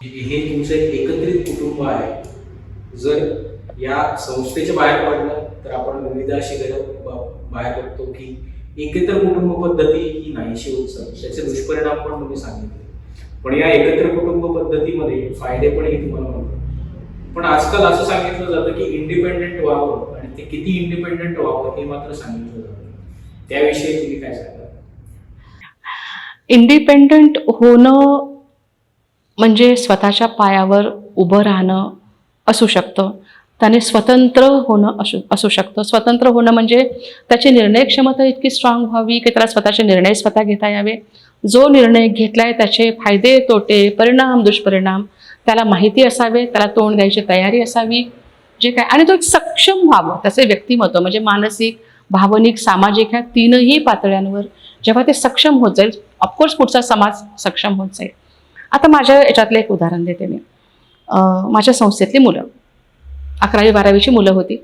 हे तुमचं एकत्रित कुटुंब आहे. जर या संस्थेच्या बाहेर पडलं तर आपण विविध अशी गरज बाहेर बघतो की एकत्र कुटुंब पद्धती ही नाहीशी होत चालली. त्याचे दुष्परिणाम पण तुम्ही सांगितले. पण या एकत्र कुटुंब पद्धतीमध्ये फायदे पण हे तुम्हाला म्हणतो पण आजकाल असं सांगितलं जातं की इंडिपेंडेंट व्हावं आणि ते किती इंडिपेंडेंट व्हावं हे मात्र सांगितलं जातं. त्याविषयी तुम्ही काय सांगा इंडिपेंडंट होणं म्हणजे स्वतःच्या पायावर उभं राहणं असू शकतं. त्याने स्वतंत्र होणं असू असू शकतं. स्वतंत्र होणं म्हणजे त्याची निर्णय क्षमता इतकी स्ट्रॉंग व्हावी की त्याला स्वतःचे निर्णय स्वतः घेता यावे. जो निर्णय घेतला आहे त्याचे फायदे तोटे परिणाम दुष्परिणाम त्याला माहिती असावे त्याला तोंड द्यायची तयारी असावी. जे काय आणि तो एक सक्षम व्हावं त्याचे व्यक्तिमत्व म्हणजे मानसिक भावनिक सामाजिक ह्या तीनही पातळ्यांवर जेव्हा ते सक्षम होत जाईल ऑफकोर्स पुढचा समाज सक्षम होत जाईल. आता माझ्या याच्यातलं एक उदाहरण देते मी. माझ्या संस्थेतली मुलं अकरावी बारावीची मुलं होती.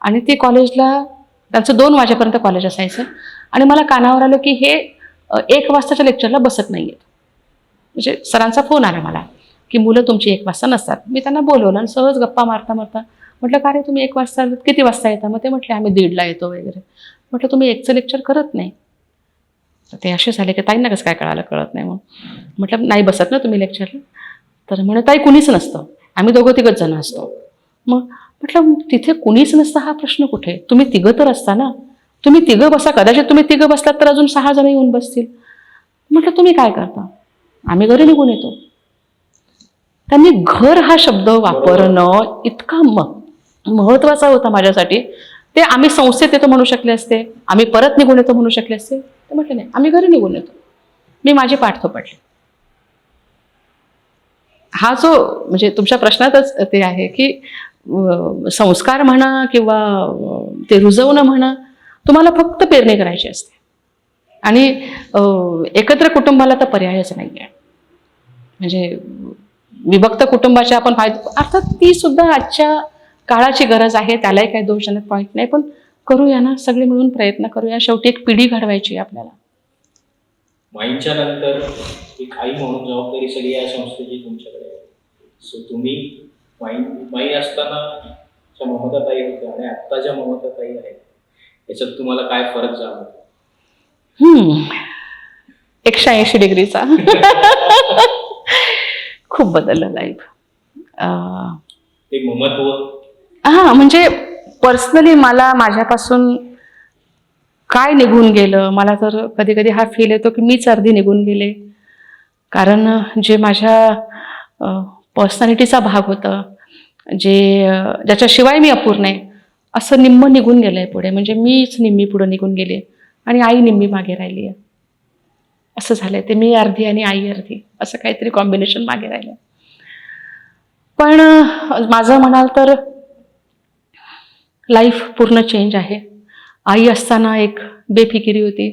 आणि ती कॉलेजला त्यांचं दोन वाजेपर्यंत कॉलेज असायचं. आणि मला कानावर आलं की हे एक वाजताच्या लेक्चरला बसत नाही आहेत म्हणजे सरांचा फोन आला मला की मुलं तुमची एक वाजता नसतात. मी त्यांना बोलवलं आणि सहज गप्पा मारता मारता म्हटलं का रे तुम्ही एक वाजता किती वाजता येता? मग ते म्हटले आम्ही दीडला येतो वगैरे. म्हटलं तुम्ही एकचं लेक्चर करत नाही. ते असे झाले की ताईंना कसं काय कळालं कळत नाही मग म्हटलं नाही बसत ना तुम्ही लेक्चरला तर म्हणे ताई कुणीच नसतं. आम्ही दोघं तिघंच जण असतो. मग म्हटलं तिथे कुणीच नसतं हा प्रश्न कुठे? तुम्ही तिघं तर असता ना. तुम्ही तिघं बसा. कदाचित तुम्ही तिघं बसलात तर अजून सहा जण येऊन बसतील. म्हटलं तुम्ही काय करता? आम्ही घरी निघून येतो. त्यांनी घर हा शब्द वापरणं इतका म महत्त्वाचा होता माझ्यासाठी. ते आम्ही संस्थेत येतो म्हणू शकले असते. आम्ही परत निघून येतो म्हणू शकले असते. तर म्हटलं नाही आम्ही घरी निघून येतो. मी माझी पाठ पडले हा जो म्हणजे तुमच्या प्रश्नातच ते आहे की संस्कार म्हणा किंवा ते रुजवणं म्हणा तुम्हाला फक्त पेरणी करायची असते. आणि एकत्र कुटुंबाला तर पर्यायच नाही आहे म्हणजे विभक्त कुटुंबाचे आपण फायदे अर्थात ती सुद्धा आजच्या काळाची गरज आहे त्यालाही काही दोष देण्यात पॉईंट नाही पण करूया ना सगळे मिळून प्रयत्न करूया. शेवटी एक पिढी घडवायची आपल्याला. माईंच्या नंतर एक आई म्हणून जबाबदारी सगळी या संस्थेची तुमच्याकडे आहे. सो तुम्ही माई माई असताना ज्या ममता ताई होत्या आणि आत्ता ज्या ममता ताई आहेत याच्यात तुम्हाला काय फरक जाणवतो. एकशे ऐंशी डिग्रीचा. खूप बदललं लाईफ ते ममत्व हां म्हणजे पर्सनली मला माझ्यापासून काय निघून गेलं? मला तर कधी कधी हा फील येतो की मीच अर्धी निघून गेले. कारण जे माझ्या पर्सनॅलिटीचा भाग होतं जे ज्याच्याशिवाय मी अपूर्ण आहे असं निम्म निघून गेलं आहे पुढे. म्हणजे मीच निम्मी पुढे निघून गेले आणि आई निम्मी मागे राहिली आहे. असं झालंय. ते मी अर्धी आणि आई अर्धी. असं काहीतरी कॉम्बिनेशन मागे राहिलं पण माझं म्हणाल तर लाईफ पूर्ण चेंज आहे. आई असताना एक बेफिकिरी होती.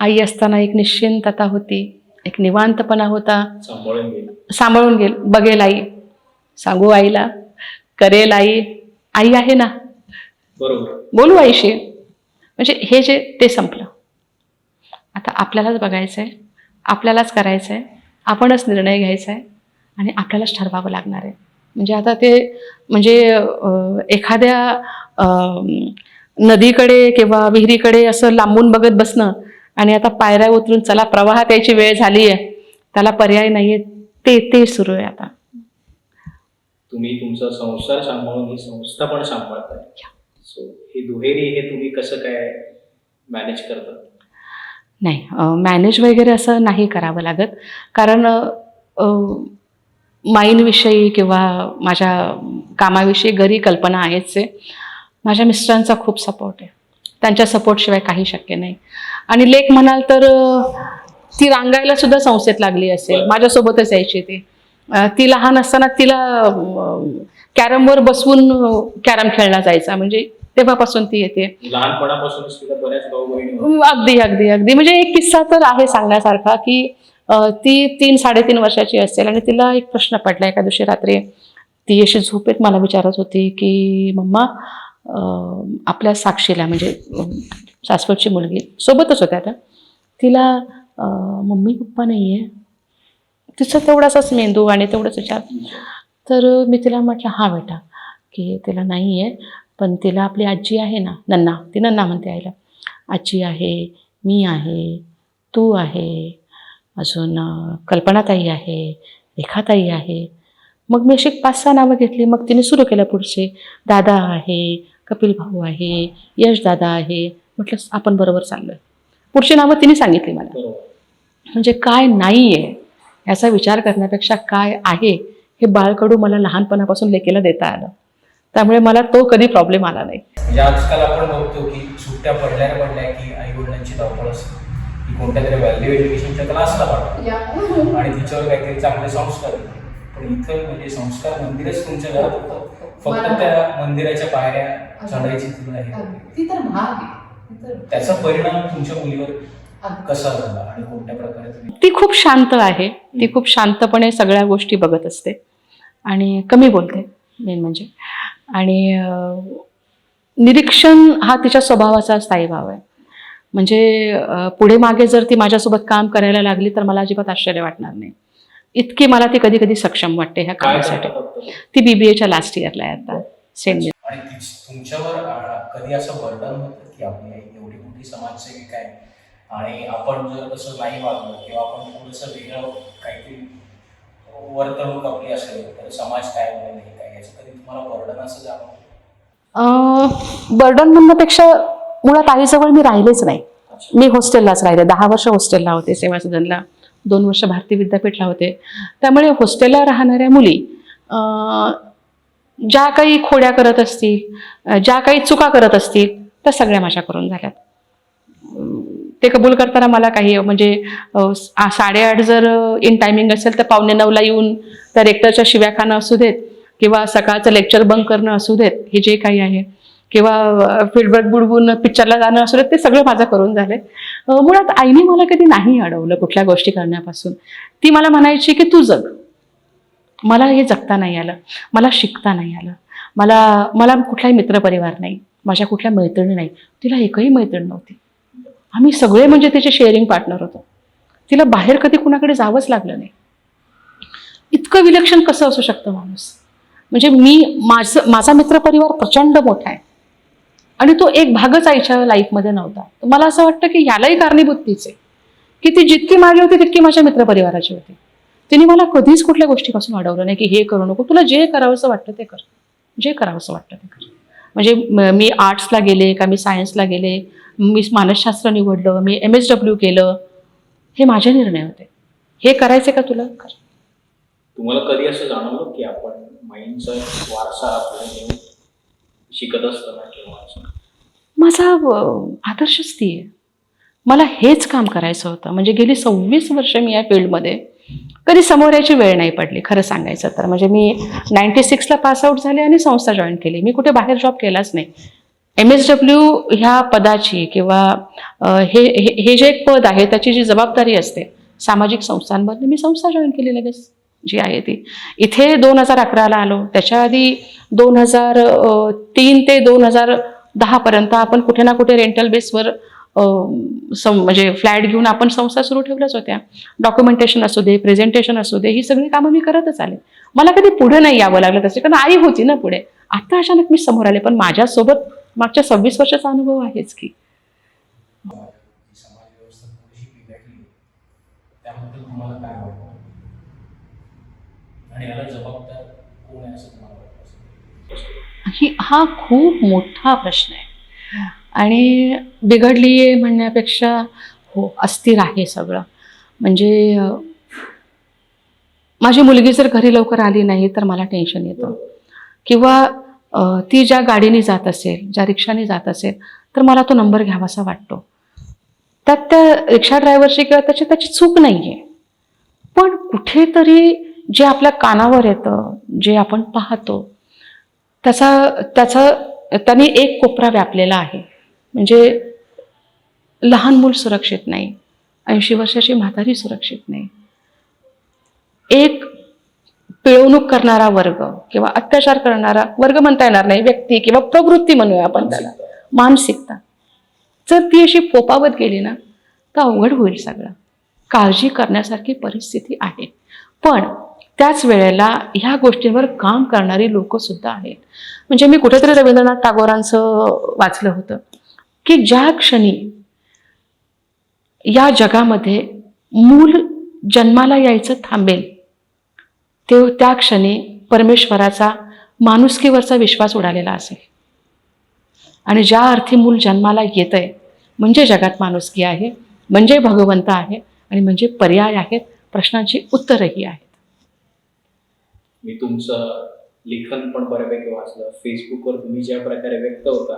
आई असताना एक निश्चिंतता होती. एक निवांतपणा होता. सांभाळून गेलं. बघेल आई. सांगू आईला करेल आई. आई आहे ना? बरोबर. बोलू आईशी. म्हणजे हे जे ते संपलं. आता आपल्यालाच बघायचं आहे आपल्यालाच करायचं आहे आपणच निर्णय घ्यायचा आहे आणि आपल्यालाच ठरवावं लागणार आहे. म्हणजे आता ते म्हणजे एखाद्या नदीकडे किंवा विहिरीकडे असं लांबून बघत बसणं आणि आता पायऱ्या उतरून चला प्रवाहात यायची वेळ झाली आहे त्याला पर्याय नाही आहे ते ते सुरू आहे आता. तुम्ही तुमचा संसार सांभाळून ही संस्था पण सांभाळताय. सो हे दुहेरी हे तुम्ही कसं काय मॅनेज करता? नाही मॅनेज वगैरे असं नाही करावं लागत. कारण माईंविषयी किंवा माझ्या कामाविषयी घरी कल्पना आहेच आहे. माझ्या मिस्टरांचा खूप सपोर्ट आहे. त्यांच्या सपोर्टशिवाय काही शक्य नाही. आणि लेख म्हणाल तर ती रांगायला सुद्धा संस्थेत लागली असेल. माझ्यासोबतच यायची ती. ती लहान असताना तिला कॅरमवर बसवून कॅरम खेळला जायचा. म्हणजे तेव्हापासून ती येते. अगदी अगदी अगदी. म्हणजे एक किस्सा तर आहे सांगण्यासारखा की ती तीन साडेतीन वर्षाची असेल आणि तिला एक प्रश्न पडला. एका दिवशी रात्री ती अशी झोपेत मला विचारत होती की मम्मा आपल्या साक्षीला म्हणजे अं, सासवडची मुलगी सोबतच होत्या त्या. तिला मम्मी पप्पा नाही आहे तिचं तेवढासाच मेंदू आणि तेवढंच विचार. तर मी तिला म्हटलं हा बेटा की तिला नाही आहे पण तिला आपली आजी आहे ना नन्ना ती नन्ना म्हणते आईला. आजी आहे मी आहे तू आहे अजून कल्पनाताई आहे रेखाताई आहे. मग मी अशी पाच सहा नावं घेतली. मग तिने सुरू केलं पुढचे. दादा आहे कपिल भाऊ आहे यश दादा आहे म्हटलं आपण बरोबर चाललोय. पुढची नावं तिने सांगितली मला. म्हणजे काय नाही आहे याचा विचार करण्यापेक्षा काय आहे हे बाळकडू मला लहानपणापासून लेकीला देता आलं. त्यामुळे मला तो कधी प्रॉब्लेम आला नाही. म्हणजे आजकाल आपण बघतो की सुट्ट्या पडल्या पडल्या की आई वडिलांची धावपळ असते. की कोणत्या तरी व्हॅल्यू एज्युकेशनच्या क्लासला पाठवतो आणि तिच्यावर काहीतरी चांगले संस्कार. पण इथं म्हणजे संस्कार मंदिरच तुमच्या घरात होतं. फक्त त्या मंदिराच्या पायऱ्या चढायची तुला हे होती. ती तर भाग आहे. त्याचा परिणाम तुमच्या मुलीवर कसा झाला आणि कोणत्या प्रकारे ती खूप शांत आहे. ती खूप शांतपणे सगळ्या गोष्टी बघत असते. आणि कमी बोलते मेन म्हणजे. आणि निरीक्षण हा तिच्या स्वभावाचा स्थायी भाव आहे. म्हणजे पुढे मागे जर ती माझ्यासोबत काम करायला लागली तर मला अजिबात आश्चर्य वाटणार नाही. इतकी मला ती कधी कधी सक्षम वाटते ह्या कामासाठी? ती बीबीएच्या लास्ट इयरला आहे आता. सेंट तुमच्यावर कधी असं बर्डन होतं की आपली एवढी मोठी समाजसेविका आहे आणि आपण जर तसं नाही वागलं किंवा आपण थोडंसं वेगळं काहीतरी वर्तणूक आपली असेल तर समाज काय काय याचं कधी तुम्हाला बर्डन असं जाणवलं? बर्डन म्हणण्यापेक्षा मुळात आईजवळ मी राहिलेच नाही. मी हॉस्टेललाच राहिले. दहा वर्ष हॉस्टेलला होते सेवा सदनला. दोन वर्ष भारतीय विद्यापीठला होते. त्यामुळे हॉस्टेलला राहणाऱ्या मुली ज्या काही खोड्या करत असतील ज्या काही चुका करत असतील त्या सगळ्या माझ्या करून झाल्यात. ते कबूल करताना मला काही म्हणजे साडेआठ जर इन टायमिंग असेल तर पावणे नऊला येऊन त्या रेक्टरच्या शिव्या खाणं असू देत किंवा सकाळचं लेक्चर बंक करणं असू देत हे जे काही आहे. किंवा फीडबॅक बुडवून पिक्चरला जाणं असू ते सगळं माझं करून झाले. आहे मुळात आईने मला कधी नाही अडवलं कुठल्या गोष्टी करण्यापासून. ती मला म्हणायची की तू जग. मला हे जगता नाही आलं. मला शिकता नाही आलं. मला मला कुठलाही मित्रपरिवार नाही. माझ्या कुठल्या मैत्रिणी नाही. तिला एकही मैत्रीण नव्हती. आम्ही सगळे म्हणजे तिचे शेअरिंग पार्टनर होतो. तिला बाहेर कधी कुणाकडे जावंच लागलं नाही. इतकं विलक्षण कसं असू शकतं माणूस? म्हणजे मी माझं माझा मित्रपरिवार प्रचंड मोठा आहे. आणि तो एक भागच आईच्या लाईफमध्ये नव्हता. तर मला असं वाटतं की यालाही कारणीभूत तीच आहे. की ती जितकी माझी होती तितकी माझ्या मित्रपरिवाराची होती. तिने मला कधीच कुठल्या गोष्टीपासून अडवलं नाही की हे करू नको. तुला जे करावंसं वाटतं ते कर. जे करावंसं वाटतं ते कर. म्हणजे मी आर्ट्सला गेले का मी सायन्सला गेले मी मानसशास्त्र निवडलं मी एम एस डब्ल्यू केलं हे माझे निर्णय होते. हे करायचे का तुला? कर. तुम्हाला कधी असं जाणवलं की आपण माइंडचा वारसा शिकत असताना किंवा माझा आदर्श आदर्शच ती आहे. मला हेच काम करायचं होतं. म्हणजे गेली सव्वीस वर्ष मी या फील्डमध्ये. कधी समोर यायची वेळ नाही पडली खरं सांगायचं तर. म्हणजे मी नाईन्टी सिक्सला पासआउट झाले आणि संस्था जॉईन केली. मी कुठे बाहेर जॉब केलाच नाही. एम एस डब्ल्यू ह्या पदाची किंवा हे हे हे जे एक पद आहे त्याची जी जबाबदारी असते सामाजिक संस्थांमधली मी संस्था जॉईन केली लगेच. जी आहे ती. इथे दोन हजार अकराला आलो. त्याच्या आधी दोन हजार तीन ते दोन हजार दहापर्यंत आपण कुठे ना कुठे रेंटल बेसवर म्हणजे फ्लॅट घेऊन आपण संस्था सुरू ठेवल्याच होत्या. डॉक्युमेंटेशन असू दे प्रेझेंटेशन असू दे ही सगळी कामं मी करतच आले. मला कधी पुढे नाही यावं लागलं तसे कारण आई होती ना पुढे. आता अचानक मी समोर आले पण माझ्यासोबत मागच्या सव्वीस वर्षाचा अनुभव आहेच की. समाज व्यवस्था त्याबद्दल तुम्हाला काय वाटतं? आणि याला जबाबदार कोण आहे असं तुम्हाला वाटतं ही हा खूप मोठा प्रश्न आहे. आणि बिघडली आहे म्हणण्यापेक्षा हो अस्थिर आहे सगळं. म्हणजे माझी मुलगी जर घरी लवकर आली नाही तर मला टेन्शन येतं. किंवा ती ज्या गाडीने जात असेल ज्या रिक्षाने जात असेल तर मला तो नंबर घ्यावासा वाटतो. त्यात त्या रिक्षा ड्रायव्हरची किंवा त्याची त्याची चूक नाही आहे पण कुठेतरी जे आपल्या कानावर येतं जे आपण पाहतो त्याचा त्याचा त्याने एक कोपरा व्यापलेला आहे. म्हणजे लहान मूल सुरक्षित नाही ऐंशी वर्षाची म्हातारी सुरक्षित नाही. एक पिळवणूक करणारा वर्ग किंवा अत्याचार करणारा वर्ग म्हणता येणार नाही व्यक्ती किंवा प्रवृत्ती म्हणूया आपण त्याला. मानसिकता. जर ती अशी फोपावत गेली ना तर अवघड होईल सगळं. काळजी करण्यासारखी परिस्थिती आहे. पण त्याच वेळेला ह्या गोष्टींवर काम करणारी लोकंसुद्धा आहेत. म्हणजे मी कुठेतरी रवींद्रनाथ टागोरांचं वाचलं होतं की ज्या क्षणी या जगामध्ये मूल जन्माला यायचं थांबेल ते त्या क्षणी परमेश्वराचा माणुसकीवरचा विश्वास उडालेला असेल. आणि ज्या अर्थी मूल जन्माला येत आहे म्हणजे जगात माणुसकी आहे म्हणजे भगवंत आहे आणि म्हणजे पर्याय आहेत प्रश्नांची उत्तरही आहेत. मी तुमचं लेखन पण बऱ्यापैकी वाचलं. फेसबुकवर तुम्ही ज्या प्रकारे व्यक्त होता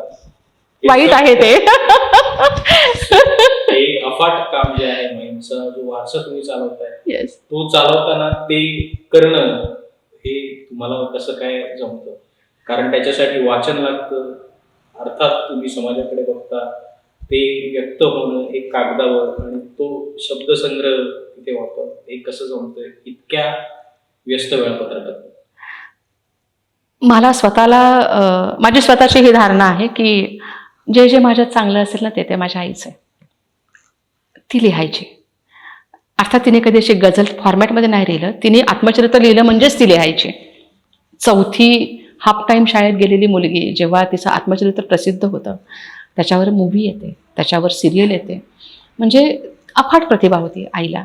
वाईट आहे ते. अफाट काम जे आहे माईंडचा जो वारसा तुम्ही चालवताय तो चालवताना ते करणं हे तुम्हाला कसं काय जमतं? कारण त्याच्यासाठी वाचन लागतं. अर्थात तुम्ही समाजाकडे बघता ते व्यक्त होणं एक कागदावर आणि तो शब्दसंग्रह तिथे वापर हे कसं जमतंय? इतक्या व्यस्त वेळापत्रकात. मला स्वतःला माझी स्वतःची ही धारणा आहे की जे जे माझ्यात चांगलं असेल ना ते ते माझ्या आईचं आहे. ती लिहायची. अर्थात तिने कधी अशी गझल फॉर्मॅटमध्ये नाही लिहिलं. तिने आत्मचरित्र लिहिलं म्हणजेच ती लिहायची. चौथी हाफ टाईम शाळेत गेलेली मुलगी जेव्हा तिचं आत्मचरित्र प्रसिद्ध होतं त्याच्यावर मूवी येते त्याच्यावर सिरियल येते. म्हणजे अफाट प्रतिभा होती आईला.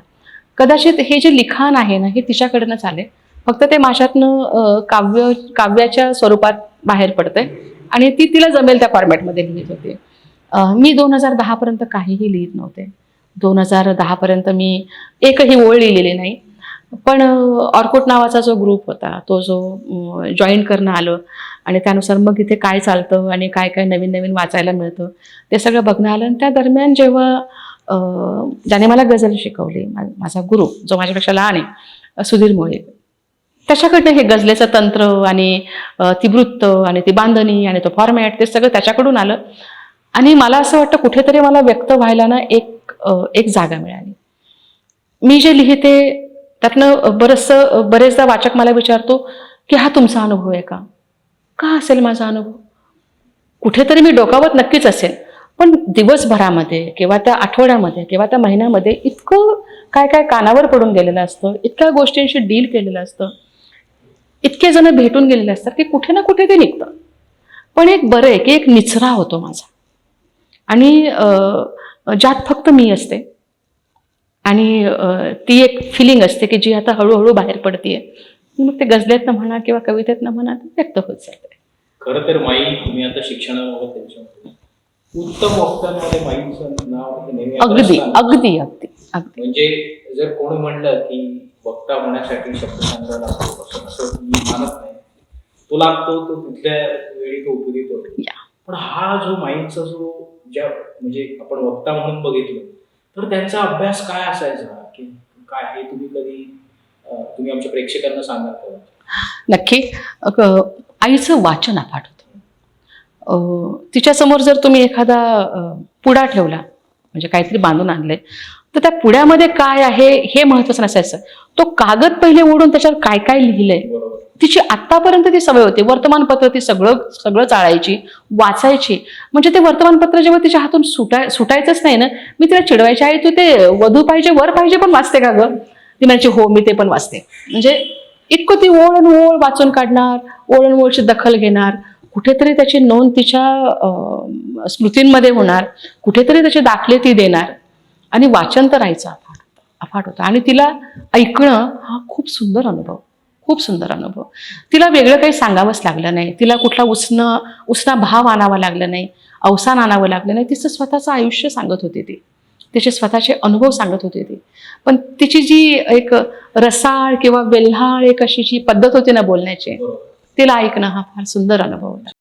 कदाचित हे जे लिखाण आहे ना हे तिच्याकडनंच आले फक्त ते माझ्यातनं काव्य काव्याच्या स्वरूपात बाहेर पडतंय. आणि ती तिला जमेल त्या फॉर्मॅटमध्ये लिहित होते. मी दोन हजार दहापर्यंत काहीही लिहित नव्हते. दोन हजार दहापर्यंत मी एकही ओळ लिहिलेली नाही. पण ऑर्कोट नावाचा जो ग्रुप होता तो जो जॉईन करणं आलं आणि त्यानुसार मग इथे काय चालतं आणि काय काय नवीन नवीन वाचायला मिळतं ते सगळं बघणं आलं. आणि त्या दरम्यान जेव्हा ज्याने मला गझल शिकवली माझा गुरु जो माझ्यापेक्षा लहान आहे सुधीर मोळे. त्याच्याकडनं हे गझलेचं तंत्र आणि ती वृत्त आणि ती बांधणी आणि तो फॉर्मॅट ते सगळं त्याच्याकडून आलं. आणि मला असं वाटतं कुठेतरी मला व्यक्त व्हायला ना एक एक जागा मिळाली. मी जे लिहिते त्यातनं बरंचसं बरेचदा वाचक मला विचारतो की हा तुमचा अनुभव आहे का? का असेल माझा अनुभव? कुठेतरी मी डोकावत नक्कीच असेल. पण दिवसभरामध्ये किंवा त्या आठवड्यामध्ये किंवा त्या महिन्यामध्ये इतकं काय काय कानावर पडून गेलेलं असतं इतक्या गोष्टींशी डील केलेलं असतं. इतके जण भेटून गेलेले असतात की कुठे ना कुठे ते निघतं. पण एक बरं आहे की एक निचरा होतो माझा. आणि ज्यात फक्त मी असते. आणि ती एक फिलिंग असते की जी आता हळूहळू बाहेर पडतीये. मग ते गजलेतनं म्हणा किंवा कवितेतनं म्हणा ते व्यक्त होत जाते. खरं तर माई तुम्ही आता शिक्षणाबाबत उत्तम वक्त्यांमध्ये माईचं नाव नेहमी अगदी. अगदी अगदी अगदी. म्हणजे जर कोणी म्हणलं की वक्ता होण्यासाठी शब्द संग्रह लागतो असं असं मी मानत नाही. तो लागतो तो तिथल्या वेळी तो उपयोगी पडतो या. पण हा जो माईंडचा जो ज्या म्हणजे आपण वक्ता म्हणून बघितलं तर त्यांचा अभ्यास काय असायचा? की काय हे तुम्ही कधी अं, तुम्ही आमच्या प्रेक्षकांना सांगाल का? नक्की. अग, आईचं वाचन अफाट होतं तिच्यासमोर जर तुम्ही एखादा पुडा ठेवला म्हणजे काहीतरी बांधून आणले तर त्या पुड्यामध्ये काय आहे हे महत्वाचं नसायचं. तो कागद पहिले ओढून त्याच्यावर काय काय लिहिलंय तिची आत्तापर्यंत ती सवय होती. वर्तमानपत्र ती सगळं सगळं चाळायची वाचायची. म्हणजे ते वर्तमानपत्र जेव्हा तिच्या हातून सुटाय सुटायचंच नाही ना मी तिला चिडवायची आहे तू ते वधू पाहिजे वर पाहिजे पण वाचते का गं? ती म्हणायची हो मी ते पण वाचते. म्हणजे इतकं ती ओळण ओळ वाचून काढणार ओळण ओळची दखल घेणार कुठेतरी त्याची नोंद तिच्या स्मृतींमध्ये होणार कुठेतरी त्याचे दाखले ती देणार आणि वाचन तर राहायचं अफाट अफाट होतं. आणि तिला ऐकणं हा खूप सुंदर अनुभव खूप सुंदर अनुभव. तिला वेगळं काही सांगावंच लागलं नाही. तिला कुठला उसणं उसना भाव आणावा लागला नाही अवसान आणावं लागलं नाही. तिचं स्वतःचं आयुष्य सांगत होती ती. तिचे स्वतःचे अनुभव सांगत होती ती. पण तिची जी एक रसाळ किंवा वेल्हाळ एक अशी जी पद्धत होती ना बोलण्याची तिला ऐकणं हा फार सुंदर अनुभव होता